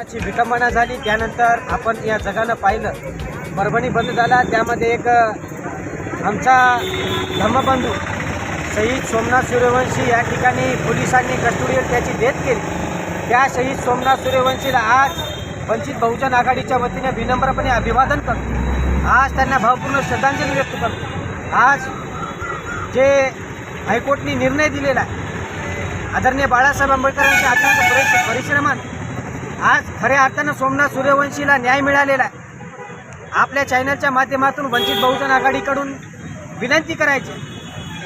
विटंबना झाली त्यानंतर आपण या जगानं पाहिलं. परभणी बंद झाला त्यामध्ये एक आमचा धम्मबंधू शहीद सोमनाथ सूर्यवंशी या ठिकाणी पोलिसांनी कस्टोडियल त्याची देत केली. त्या शहीद सोमनाथ सूर्यवंशीला आज वंचित बहुजन आघाडीच्या वतीने विनम्रपणे अभिवादन करतो. आज त्यांना भावपूर्ण श्रद्धांजली व्यक्त करतो. आज जे हायकोर्टने निर्णय दिलेला आहे आदरणीय बाळासाहेब आंबेडकरांच्या अत्यंत परिश्र आज खऱ्या अर्थानं सोमनाथ सूर्यवंशीला न्याय मिळालेला आहे. आपल्या चॅनलच्या माध्यमातून वंचित बहुजन आघाडीकडून विनंती करायची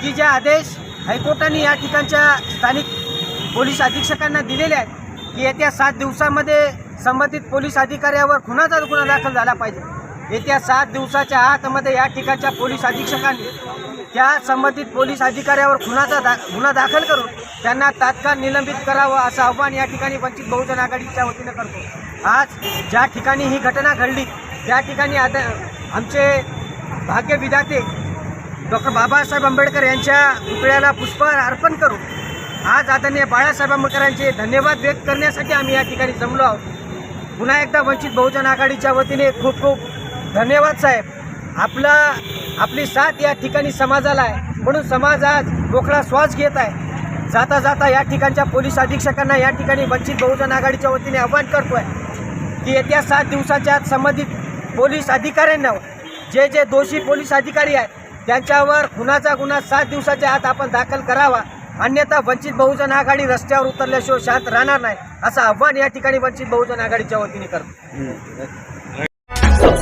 की जे आदेश हायकोर्टाने या ठिकाणच्या स्थानिक पोलीस अधीक्षकांना दिलेले आहेत की येत्या सात दिवसामध्ये संबंधित पोलीस अधिकाऱ्यावर खुनाचा गुन्हा दाखल झाला पाहिजे. येत्या सात दिवसाच्या आतमध्ये या ठिकाणच्या पोलीस अधीक्षकांनी त्या संबंधित पोलीस अधिकाऱ्यावर खुनाचा दा गुन्हा दाखल करून त्यांना तात्काळ निलंबित करावं असं आव्हान या ठिकाणी वंचित बहुजन आघाडीच्या वतीनं करतो. आज ज्या ठिकाणी ही घटना घडली त्या ठिकाणी आता आमचे भाग्यविधाते डॉक्टर बाबासाहेब आंबेडकर यांच्या पुतळ्याला पुष्पहार अर्पण करून आज आदरणीय बाळासाहेब आंबेडकरांचे धन्यवाद व्यक्त करण्यासाठी आम्ही या ठिकाणी जमलो आहोत. पुन्हा एकदा वंचित बहुजन आघाडीच्या वतीने खूप खूप धन्यवाद साहेब. आपला आपली साथ या ठिकाणी समाजाला आहे. म्हणून समाज आज मोकळा श्वास घेत आहे. जाता जाता या ठिकाणच्या पोलीस अधीक्षकांना या ठिकाणी वंचित बहुजन आघाडीच्या वतीने आव्हान करतो आहे की येत्या सात दिवसाच्या आत संबंधित पोलीस अधिकाऱ्यांना जे जे दोषी पोलीस अधिकारी आहेत त्यांच्यावर खुनाचा गुन्हा सात दिवसाच्या आत आपण दाखल करावा. अन्यथा वंचित बहुजन आघाडी रस्त्यावर उतरल्याशिवाय शांत राहणार नाही असं आव्हान या ठिकाणी वंचित बहुजन आघाडीच्या वतीने करतो.